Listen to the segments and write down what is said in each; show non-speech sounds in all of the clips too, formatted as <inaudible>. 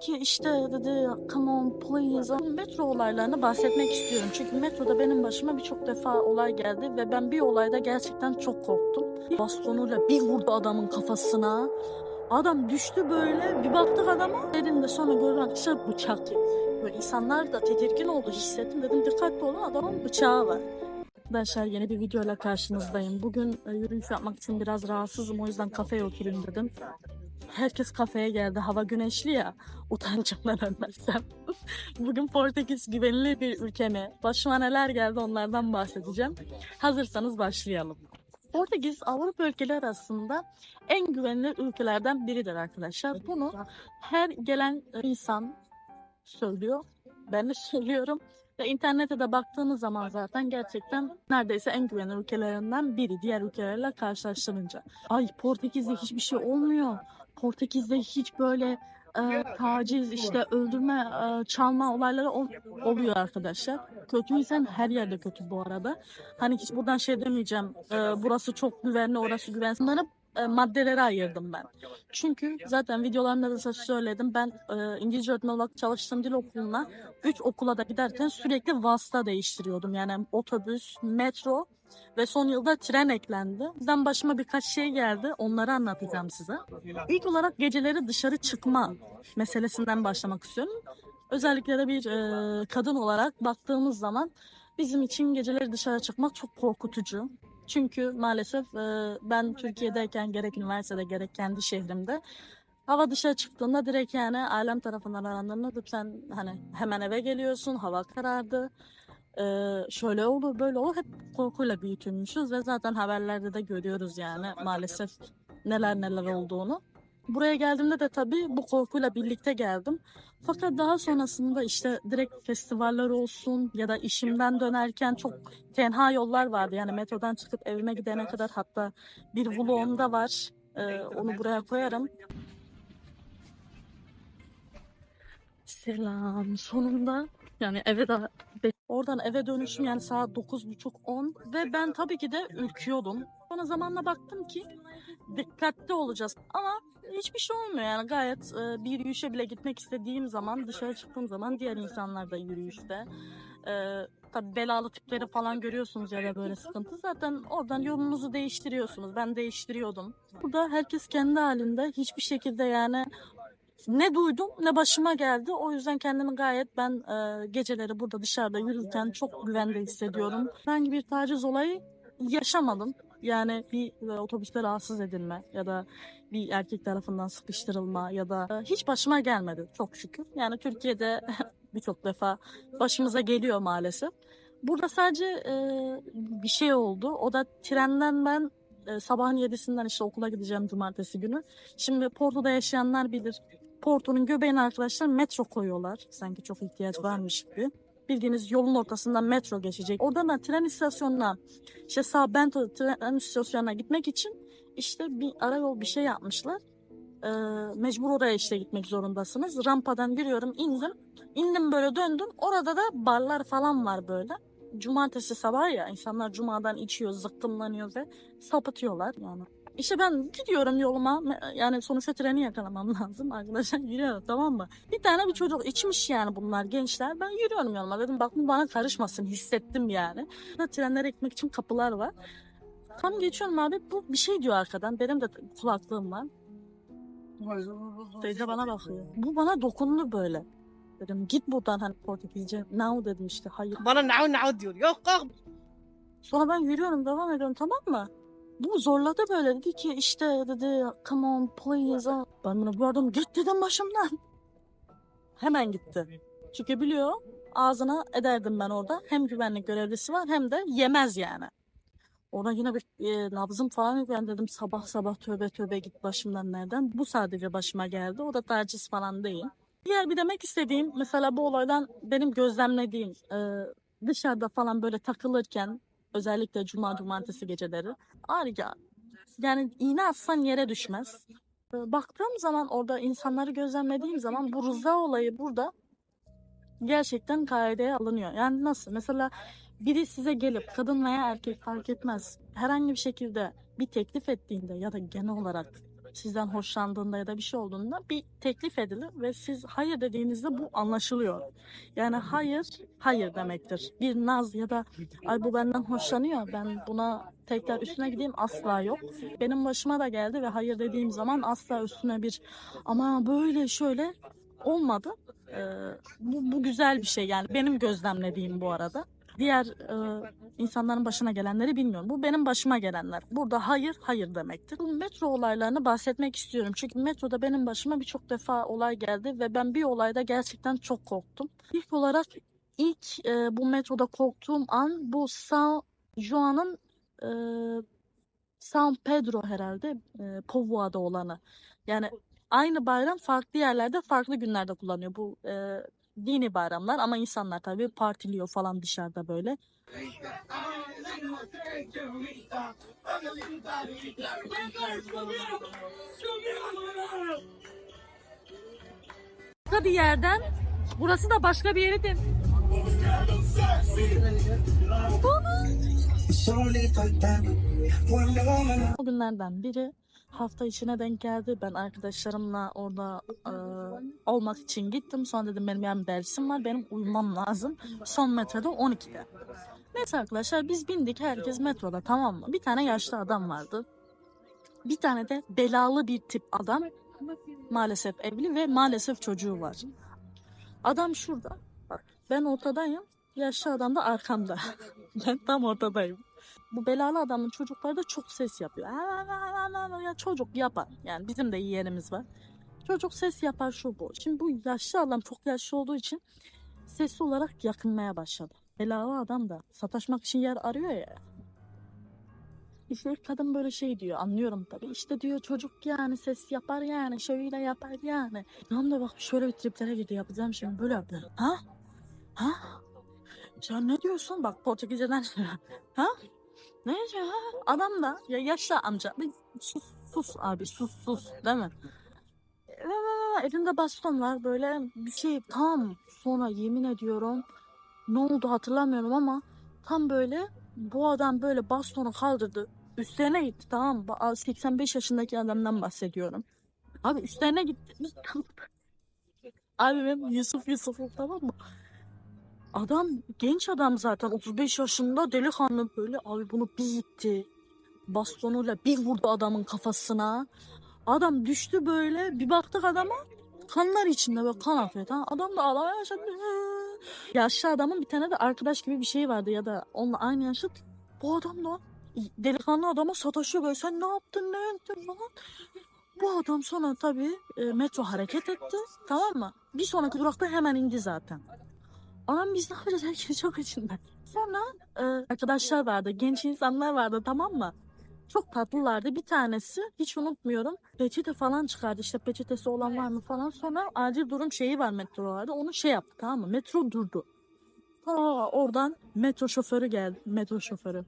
ki işte dedi come on please. Metro olaylarını bahsetmek istiyorum. Çünkü metroda benim başıma birçok defa olay geldi ve ben bir olayda gerçekten çok korktum. Bastonuyla bir vurdu adamın kafasına. Adam düştü böyle. Bir baktık adama. Elinde sonra görülen arkadaşlar bıçak. Böyle insanlar da tedirgin oldu hissettim. Dedim dikkatli olun adamın bıçağı var. Arkadaşlar yeni bir videoyla karşınızdayım. Bugün e, yürüyüş yapmak için biraz rahatsızım. O yüzden kafeye oturayım dedim. Herkes kafeye geldi. Hava güneşli ya. Utancımdan <laughs> ölmezsem. Bugün Portekiz güvenilir bir ülke mi? Başıma neler geldi onlardan bahsedeceğim. Hazırsanız başlayalım. Portekiz Avrupa ülkeleri arasında en güvenilir ülkelerden biridir arkadaşlar. Bunu her gelen insan söylüyor. Ben de <laughs> söylüyorum. Ve internete de baktığınız zaman zaten gerçekten neredeyse en güvenilir ülkelerinden biri diğer ülkelerle karşılaştırınca. Ay Portekiz'de hiçbir şey olmuyor. Portekiz'de hiç böyle e, taciz, işte öldürme, e, çalma olayları ol- oluyor arkadaşlar. Kötü insan her yerde kötü bu arada. Hani hiç buradan şey demeyeceğim. e, burası çok güvenli, orası güvensiz. Bunları e, maddelere ayırdım ben. Çünkü zaten videolarımda da söyledim. Ben e, İngilizce öğretmen olarak çalıştığım dil okuluna 3 okula da giderken sürekli vasıta değiştiriyordum. Yani otobüs, metro ve son yılda tren eklendi. Bizden başıma birkaç şey geldi. Onları anlatacağım size. İlk olarak geceleri dışarı çıkma meselesinden başlamak istiyorum. Özellikle de bir e, kadın olarak baktığımız zaman bizim için geceleri dışarı çıkmak çok korkutucu. Çünkü maalesef e, ben Türkiye'deyken gerek üniversitede gerek kendi şehrimde hava dışarı çıktığında direkt yani ailem tarafından arandığında da sen hani hemen eve geliyorsun hava karardı ee, şöyle olur böyle olur hep korkuyla büyütülmüşüz ve zaten haberlerde de görüyoruz yani maalesef neler neler olduğunu. Buraya geldiğimde de tabii bu korkuyla birlikte geldim. Fakat daha sonrasında işte direkt festivaller olsun ya da işimden dönerken çok tenha yollar vardı. Yani metrodan çıkıp evime gidene kadar hatta bir vlogum da var. Ee, onu buraya koyarım. Selam. Sonunda yani eve de oradan eve dönüşüm yani saat 9.30-10 ve ben tabii ki de ürküyordum. Sonra zamanla baktım ki dikkatli olacağız ama hiçbir şey olmuyor yani gayet e, bir yürüyüşe bile gitmek istediğim zaman dışarı çıktığım zaman diğer insanlar da yürüyüşte. E, tabii belalı tipleri falan görüyorsunuz ya da böyle sıkıntı. Zaten oradan yolunuzu değiştiriyorsunuz. Ben değiştiriyordum. Burada herkes kendi halinde hiçbir şekilde yani ne duydum ne başıma geldi. O yüzden kendimi gayet ben e, geceleri burada dışarıda yürürken çok güvende hissediyorum. Herhangi bir taciz olayı yaşamadım. Yani bir e, otobüste rahatsız edilme ya da bir erkek tarafından sıkıştırılma ya da e, hiç başıma gelmedi çok şükür. Yani Türkiye'de <laughs> birçok defa başımıza geliyor maalesef. Burada sadece e, bir şey oldu. O da trenden ben e, sabahın yedisinden işte okula gideceğim cumartesi günü. Şimdi Porto'da yaşayanlar bilir. Porto'nun göbeğine arkadaşlar metro koyuyorlar. Sanki çok ihtiyaç varmış gibi. Bildiğiniz yolun ortasından metro geçecek. Oradan da tren istasyonuna, işte sağ Bento tren istasyonuna gitmek için işte bir arayol bir şey yapmışlar. Ee, mecbur oraya işte gitmek zorundasınız. Rampadan giriyorum, indim. İndim böyle döndüm. Orada da barlar falan var böyle. Cumartesi sabah ya insanlar cumadan içiyor, zıkkımlanıyor ve sapıtıyorlar yani. İşte ben gidiyorum yoluma yani sonuçta treni yakalamam <laughs> lazım arkadaşlar yürüyorum tamam mı? Bir tane bir çocuk içmiş yani bunlar gençler ben yürüyorum yoluma dedim bak bu bana karışmasın hissettim yani. Burada trenlere gitmek için kapılar var. Tam geçiyorum abi bu bir şey diyor arkadan benim de kulaklığım var. Teyze bana bakıyor. Bu bana dokundu böyle. Dedim git buradan hani Portekizce. Now dedim işte hayır. Bana now now diyor. Yok kalk. Sonra ben yürüyorum devam ediyorum tamam mı? Bu zorladı böyle dedi ki işte dedi come on please. Ben bunu gördüm git dedim başımdan. Hemen gitti. Çünkü biliyor ağzına ederdim ben orada. Hem güvenlik görevlisi var hem de yemez yani. Ona yine bir e, nabzım falan yok. Ben dedim sabah sabah tövbe tövbe git başımdan nereden. Bu sadece başıma geldi. O da taciz falan değil. Diğer bir demek istediğim mesela bu olaydan benim gözlemlediğim e, dışarıda falan böyle takılırken özellikle cuma cumartesi geceleri harika. Yani iğne atsan yere düşmez. E, Baktığım zaman orada insanları gözlemlediğim zaman bu rıza olayı burada gerçekten kaideye alınıyor. Yani nasıl? Mesela biri size gelip kadın veya erkek fark etmez herhangi bir şekilde bir teklif ettiğinde ya da genel olarak sizden hoşlandığında ya da bir şey olduğunda bir teklif edilir ve siz hayır dediğinizde bu anlaşılıyor. Yani hayır, hayır demektir. Bir naz ya da ay bu benden hoşlanıyor ben buna tekrar üstüne gideyim asla yok. Benim başıma da geldi ve hayır dediğim zaman asla üstüne bir ama böyle şöyle olmadı. Ee, bu, bu güzel bir şey yani benim gözlemlediğim bu arada. Diğer e, insanların başına gelenleri bilmiyorum. Bu benim başıma gelenler. Burada hayır hayır demektir. Bu metro olaylarını bahsetmek istiyorum. Çünkü metroda benim başıma birçok defa olay geldi ve ben bir olayda gerçekten çok korktum. İlk olarak ilk e, bu metroda korktuğum an bu San Juan'ın e, San Pedro herhalde e, Povoa'da olanı. Yani aynı bayram farklı yerlerde farklı günlerde kullanıyor. Bu e, dini bayramlar ama insanlar tabii partiliyor falan dışarıda böyle. Başka bir yerden. Burası da başka bir yeri temsil O günlerden biri hafta içine denk geldi. Ben arkadaşlarımla orada e, olmak için gittim. Sonra dedim benim yarın dersim var. Benim uyumam lazım. Son metroda 12'de. Neyse arkadaşlar biz bindik. Herkes metroda tamam mı? Bir tane yaşlı adam vardı. Bir tane de belalı bir tip adam. Maalesef evli ve maalesef çocuğu var. Adam şurada. Bak ben ortadayım. Yaşlı adam da arkamda. <laughs> ben tam ortadayım bu belalı adamın çocukları da çok ses yapıyor. Ya çocuk yapar. Yani bizim de yeğenimiz var. Çocuk ses yapar şu bu. Şimdi bu yaşlı adam çok yaşlı olduğu için sesli olarak yakınmaya başladı. Belalı adam da sataşmak için yer arıyor ya. İşte kadın böyle şey diyor anlıyorum tabii. İşte diyor çocuk yani ses yapar yani şöyle yapar yani. Tam da bak şöyle bir triplere girdi yapacağım şimdi böyle yaptı. Ha? Ha? Sen ne diyorsun? Bak Portekizce'den <laughs> ha? Ne ya? Adam da ya yaşlı amca. Sus sus abi sus sus değil mi? Elinde baston var böyle bir şey tam sonra yemin ediyorum ne oldu hatırlamıyorum ama tam böyle bu adam böyle bastonu kaldırdı üstlerine gitti tamam mı? 85 yaşındaki adamdan bahsediyorum. Abi üstlerine gitti. <laughs> Abi benim Yusuf Yusuf'um tamam mı? Adam genç adam zaten 35 yaşında delikanlı böyle abi bunu bir gitti. Bastonuyla bir vurdu adamın kafasına. Adam düştü böyle bir baktık adama kanlar içinde böyle kan akıyor. Tamam. Adam da ağlamaya başladı. Yaşlı adamın bir tane de arkadaş gibi bir şey vardı ya da onunla aynı yaşıt. Bu adam da delikanlı adama sataşıyor böyle sen ne yaptın ne ettin falan. Bu adam sonra tabii e, metro hareket etti tamam mı? Bir sonraki durakta hemen indi zaten. Anam biz ne yapacağız? Herkes çok içinde. Sonra e, arkadaşlar vardı. Genç insanlar vardı tamam mı? Çok tatlılardı. Bir tanesi hiç unutmuyorum. Peçete falan çıkardı. İşte peçetesi olan var mı falan. Sonra acil durum şeyi var metrolarda. Onu şey yaptı tamam mı? Metro durdu. Aa, oradan metro şoförü geldi. Metro şoförü.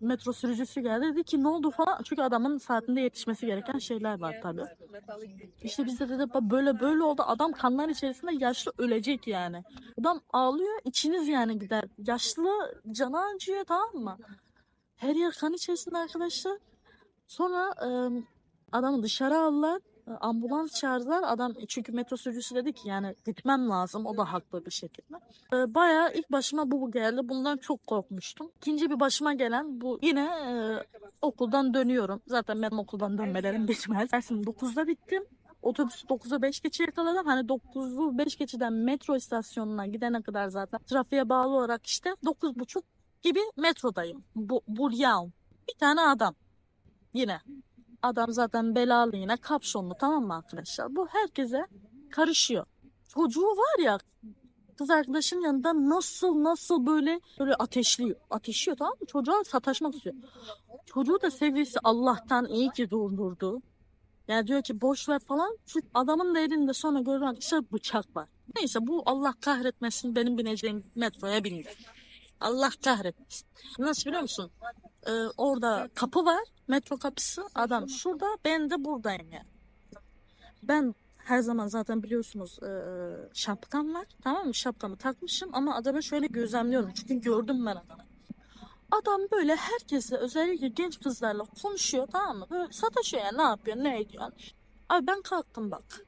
Metro sürücüsü geldi. Dedi ki ne oldu falan. Çünkü adamın saatinde yetişmesi gereken şeyler var tabii. İşte bizde dedi böyle böyle oldu. Adam kanlar içerisinde yaşlı ölecek yani. Adam ağlıyor içiniz yani gider. Yaşlı canı acıyor tamam mı? Her yer kan içerisinde arkadaşlar. Sonra adamı dışarı aldılar. E, Ambulans çağırdılar. Adam çünkü metro sürücüsü dedi ki yani gitmem lazım. O da haklı bir şekilde. E, bayağı ilk başıma bu geldi. Bundan çok korkmuştum. İkinci bir başıma gelen bu yine e, okuldan dönüyorum. Zaten benim okuldan dönmelerim bitmez. Dersim 9'da bittim. Otobüsü 9'a 5 geçe yakaladım. Hani 9'u 5 geçeden metro istasyonuna gidene kadar zaten trafiğe bağlı olarak işte 9.30 gibi metrodayım. Bu, Bulyan. Bir tane adam. Yine. Adam zaten belalı yine kapşonlu tamam mı arkadaşlar? Bu herkese karışıyor. Çocuğu var ya kız arkadaşın yanında nasıl nasıl böyle böyle ateşliyor. Ateşliyor tamam mı? Çocuğa sataşmak istiyor. Çocuğu da sevgilisi Allah'tan iyi ki durdurdu. Yani diyor ki boş ver falan. Şu adamın da elinde sonra görülen işte bıçak var. Neyse bu Allah kahretmesin benim bineceğim metroya bindi. Allah kahretmesin. Nasıl biliyor musun? Ee, orada kapı var. Metro kapısı. Adam şurada. Ben de buradayım yani. Ben her zaman zaten biliyorsunuz e, şapkam var. Tamam mı? Şapkamı takmışım ama adamı şöyle gözlemliyorum. Çünkü gördüm ben adamı. Adam böyle herkesle özellikle genç kızlarla konuşuyor tamam mı? Böyle sataşıyor ya ne yapıyor ne ediyor. Abi ben kalktım bak.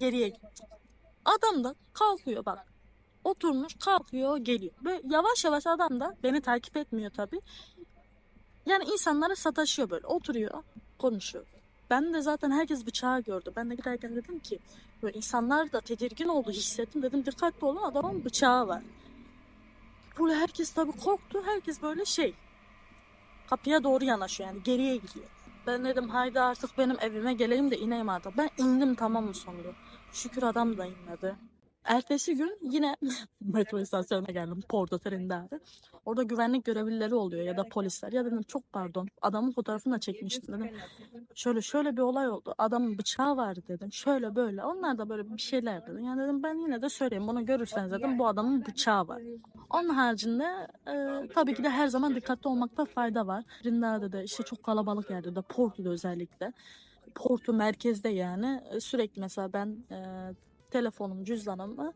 Geriye gittim. Adam da kalkıyor bak. Oturmuş kalkıyor geliyor. Böyle yavaş yavaş adam da beni takip etmiyor tabii. Yani insanlara sataşıyor böyle. Oturuyor konuşuyor. Ben de zaten herkes bıçağı gördü. Ben de giderken dedim ki böyle insanlar da tedirgin oldu hissettim. Dedim dikkatli olun adamın bıçağı var. Böyle herkes tabii korktu. Herkes böyle şey kapıya doğru yanaşıyor yani geriye gidiyor. Ben dedim haydi artık benim evime geleyim de ineyim artık. Ben indim tamam mı sonunda. Şükür adam da inmedi. Ertesi gün yine <laughs> metro istasyonuna geldim. Porto treninde abi. Orada güvenlik görevlileri oluyor ya da polisler. Ya dedim çok pardon. Adamın fotoğrafını da çekmiştim dedim. Şöyle şöyle bir olay oldu. Adamın bıçağı vardı dedim. Şöyle böyle. Onlar da böyle bir şeyler dedi. Yani dedim ben yine de söyleyeyim. Bunu görürseniz dedim bu adamın bıçağı var. Onun haricinde e, tabii ki de her zaman dikkatli olmakta fayda var. Rindade'de de işte çok kalabalık yerde de Porto'da özellikle. Porto merkezde yani e, sürekli mesela ben e, telefonum, cüzdanımı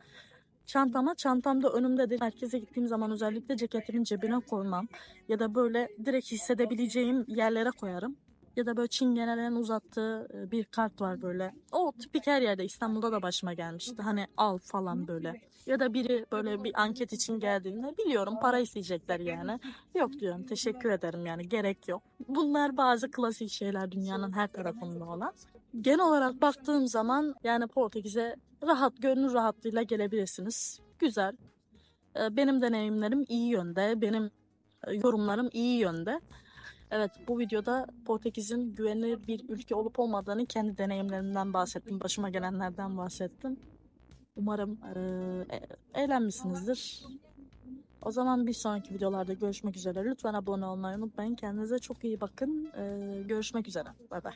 çantama, çantamda önümde de merkeze gittiğim zaman özellikle ceketimin cebine koymam. Ya da böyle direkt hissedebileceğim yerlere koyarım. Ya da böyle çingenelerin uzattığı e, bir kart var böyle. O tipik her yerde İstanbul'da da başıma gelmişti. Hani al falan böyle. Ya da biri böyle bir anket için geldiğinde biliyorum para isteyecekler yani. Yok diyorum teşekkür ederim yani gerek yok. Bunlar bazı klasik şeyler dünyanın her tarafında olan. Genel olarak baktığım zaman yani Portekiz'e rahat, gönül rahatlığıyla gelebilirsiniz. Güzel. Ee, Benim deneyimlerim iyi yönde. Benim e, yorumlarım iyi yönde. Evet bu videoda Portekiz'in güvenilir bir ülke olup olmadığını kendi deneyimlerimden bahsettim. Başıma gelenlerden bahsettim. Umarım e, e- eğlenmişsinizdir. O zaman bir sonraki videolarda görüşmek üzere. Lütfen abone olmayı unutmayın. Kendinize çok iyi bakın. E, görüşmek üzere. Bay bay.